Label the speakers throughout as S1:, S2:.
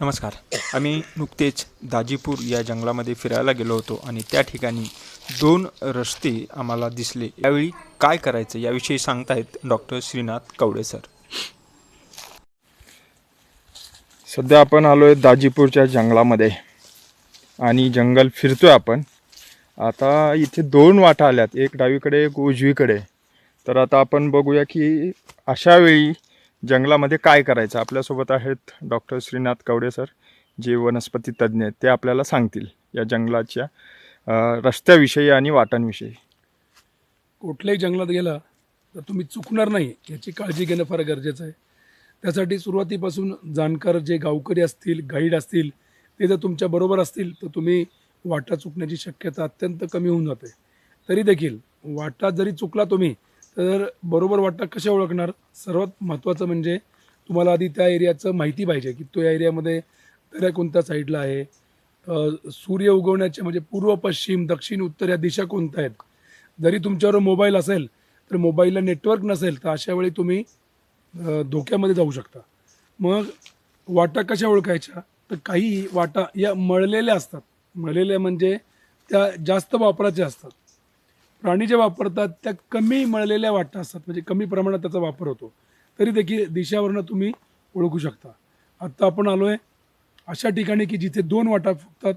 S1: नमस्कार. आम्ही नुकतेच दाजीपूर या जंगलामध्ये फिरायला गेलो होतो आणि त्या ठिकाणी दोन रस्ते आम्हाला दिसले. यावेळी काय करायचं याविषयी सांगतायत डॉक्टर श्रीनाथ कवडे सर. सध्या आपण आलो आहे दाजीपूरच्या जंगलामध्ये आणि जंगल फिरतोय आपण. आता इथे दोन वाटा आल्यात एक डावीकडे एक उजवीकडे. तर आता आपण बघूया की अशा वेळी जंगलामध्ये काय करायचं? आपल्यासोबत आहेत डॉक्टर श्रीनाथ कवडे सर जे वनस्पती तज्ज्ञ आहेत ते आपल्याला सांगतील या जंगलाच्या रस्त्याविषयी आणि वाटांविषयी.
S2: कुठल्याही जंगलात गेला तर तुम्ही चुकणार नाही याची काळजी घेणं फार गरजेचं आहे. त्यासाठी सुरुवातीपासून जाणकार जे गावकरी असतील गाईड असतील ते जर तुमच्याबरोबर असतील तर तुम्ही वाटा चुकण्याची शक्यता अत्यंत कमी होऊन जाते. तरी देखील वाटा जरी चुकला तुम्ही तर बरोबर वाटा कशा ओळखणार? सर्वात महत्त्वाचं म्हणजे तुम्हाला आधी त्या एरियाचं माहिती पाहिजे की तो या एरियामध्ये दऱ्या कोणत्या साईडला आहे. सूर्य उगवण्याचे म्हणजे पूर्व पश्चिम दक्षिण उत्तर या दिशा कोणत्या आहेत? जरी तुमच्यावर मोबाईल असेल तर मोबाईलला नेटवर्क नसेल तर अशा वेळी तुम्ही धोक्यामध्ये जाऊ शकता. मग वाटा कशा ओळखायच्या? तर काही वाटा या मळलेल्या असतात. मळलेल्या म्हणजे त्या जास्त वापराच्या असतात. प्राणी जे वापरतात त्या कमी मळलेल्या वाटा असतात. म्हणजे कमी प्रमाणात त्याचा वापर होतो. तरी देखील दिशावरनं तुम्ही ओळखू शकता. आत्ता आपण आलो आहे अशा ठिकाणी की जिथे दोन वाटा फुटतात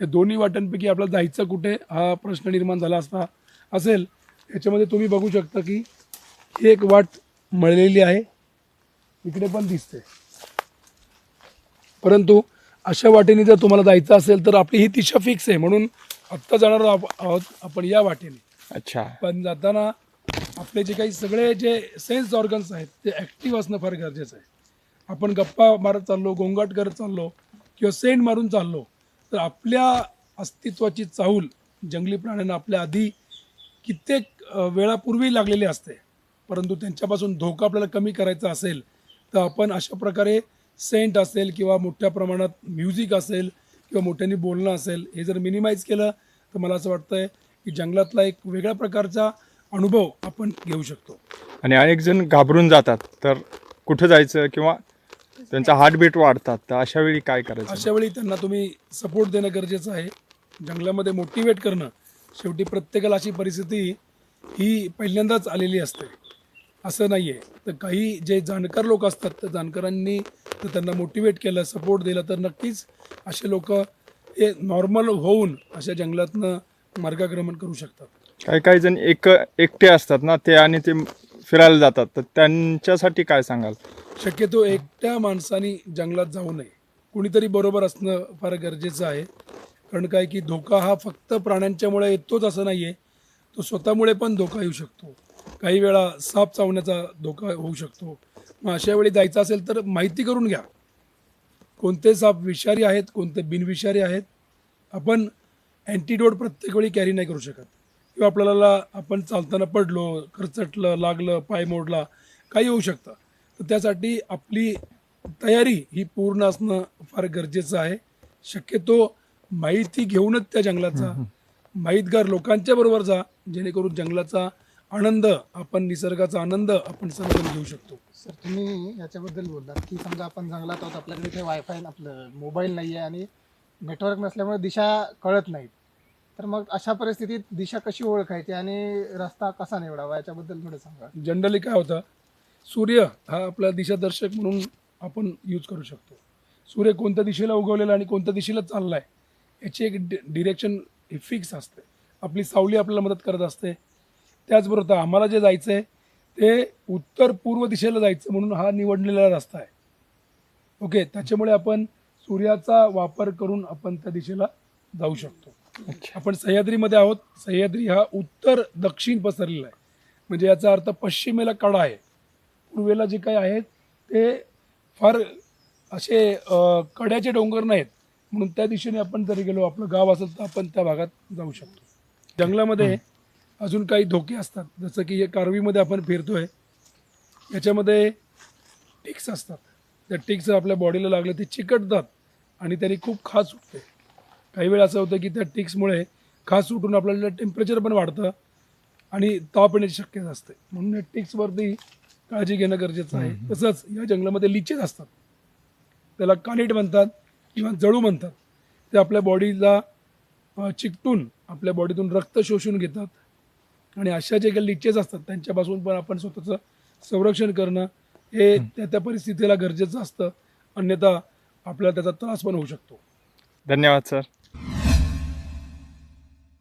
S2: या दोन्ही वाटांपैकी आपल्याला जायचं कुठे हा प्रश्न निर्माण झाला असता असेल याच्यामध्ये तुम्ही बघू शकता की ही एक वाट मळलेली आहे. इकडे पण दिसते परंतु अशा वाटेने जर तुम्हाला जायचं असेल तर आपली ही दिशा फिक्स आहे. म्हणून आत्ता जाणार आहोत आपण या वाटेने.
S1: अच्छा.
S2: पण जाताना आपले जे काही सगळे जे सेन्स ऑर्गन्स आहेत ते ॲक्टिव्ह असणं फार गरजेचं आहे. आपण गप्पा मारत चाललो गोंगाट करत चाललो किंवा सेंट मारून चाललो तर आपल्या अस्तित्वाची चाहूल जंगली प्राण्यांना आपल्या आधी कित्येक वेळापूर्वी लागलेली असते. परंतु त्यांच्यापासून धोका आपल्याला कमी करायचा असेल तर आपण अशा प्रकारे सेंट असेल किंवा मोठ्या प्रमाणात म्युझिक असेल किंवा मोठ्याने बोलणं असेल हे जर मिनिमाइज केलं तर मला असं वाटतं आहे की जंगलातला एक वेगळ्या प्रकारचा अनुभव आपण घेऊ शकतो.
S1: आणि अनेक जण घाबरून जातात तर कुठं जायचं किंवा त्यांचा हार्टबीट वाढतात तर अशा वेळी काय करायचं?
S2: अशा वेळी त्यांना तुम्ही सपोर्ट देणं गरजेचं आहे. जंगलामध्ये मोटिवेट करणं शेवटी प्रत्येकाला अशी परिस्थिती ही पहिल्यांदाच आलेली असते. असं नाही आहे तर काही जे जाणकार लोक असतात त्या जाणकारांनी जर त्यांना मोटिवेट केलं सपोर्ट दिला तर नक्कीच असे लोक हे नॉर्मल होऊन अशा जंगलातनं मार्गक्रमण करू शकतात.
S1: काही काही जण एक एकटे असतात ना ते आणि ते फिरायला जातात. तर त्यांच्यासाठी काय सांगाल?
S2: शक्यतो एकट्या माणसानी जंगलात जाऊ नये. कुणीतरी बरोबर असणं फार गरजेचं आहे. कारण काय की धोका हा फक्त प्राण्यांच्यामुळे येतोच असं नाही आहे तो स्वतःमुळे पण धोका येऊ शकतो. काही वेळा साप चावण्याचा धोका होऊ शकतो. मग अशा वेळी जायचं असेल तर माहिती करून घ्या. कोणते साप विषारी आहेत कोणते बिनविषारी आहेत? आपण अँटीडोट प्रत्येक वेळी कॅरी नाही करू शकत. किंवा आपल्याला आपण चालताना पडलो खरचटलं लागलं पाय मोडला काही होऊ शकतं. तर त्यासाठी आपली तयारी ही पूर्ण असणं फार गरजेचं आहे. शक्यतो माहिती घेऊनच त्या जंगलाचा माहितगार लोकांच्या बरोबर जा जेणेकरून जंगलाचा आनंद आपण निसर्गाचा आनंद आपण समजून घेऊ शकतो.
S3: सर तुम्ही याच्याबद्दल बोललात की समजा आपण जंगलात आहोत आपल्याकडे इथे वायफाय आपलं मोबाईल नाही आहे आणि नेटवर्क नसल्यामुळे दिशा कळत नाहीत. तर मग अशा परिस्थितीत दिशा कशी ओळखायची आणि रस्ता कसा निवडावा याच्याबद्दल थोडं सांगा.
S2: जनरली काय होतं सूर्य हा आपला दिशादर्शक म्हणून आपण यूज करू शकतो. सूर्य कोणत्या दिशेला उगवलेला आणि कोणत्या दिशेला चालला आहे याची एक डि डिरेक्शन ही फिक्स असते. आपली सावली आपल्याला मदत करत असते. त्याचबरोबर आम्हाला जे जायचं आहे ते उत्तर पूर्व दिशेला जायचं म्हणून हा निवडलेला रस्ता आहे. ओके त्याच्यामुळे आपण सूर्याचा वापर करून आपण त्या दिशेला जाऊ शकतो. आपण सह्याद्रीमध्ये आहोत. सह्याद्री हा उत्तर दक्षिण पसरलेला आहे. म्हणजे याचा अर्थ पश्चिमेला कडा आहे. पूर्वेला जे काही आहेत ते फार असे कड्याचे डोंगर नाहीत. म्हणून त्या दिशेने आपण जरी गेलो आपलं गाव असेल तर आपण त्या भागात जाऊ शकतो. जंगलामध्ये अजून काही धोके असतात. जसं की कारवीमध्ये आपण फिरतोय. याच्यामध्ये टिक्स असतात. त्या टिक्स आपल्या बॉडीला लागले ते चिकटतात आणि त्यांनी खूप खास सुटते. काही वेळा असं होतं की त्या टिक्समुळे खास सुटून आपल्याला टेम्परेचर पण वाढतं आणि ताप येण्याची शक्यता असते. म्हणून या टिक्सवरती काळजी घेणं गरजेचं आहे. तसंच या जंगलामध्ये लिचेस असतात. त्याला कानिट म्हणतात किंवा जळू म्हणतात. ते आपल्या बॉडीला चिकटून आपल्या बॉडीतून रक्त शोषून घेतात. आणि अशा जे काही लिचेस असतात त्यांच्यापासून पण आपण स्वतःचं संरक्षण करणं हे त्या त्या परिस्थितीला गरजेचं असतं. अन्यथा आपल्याला त्याचा त्रास पण होऊ शकतो.
S1: धन्यवाद सर.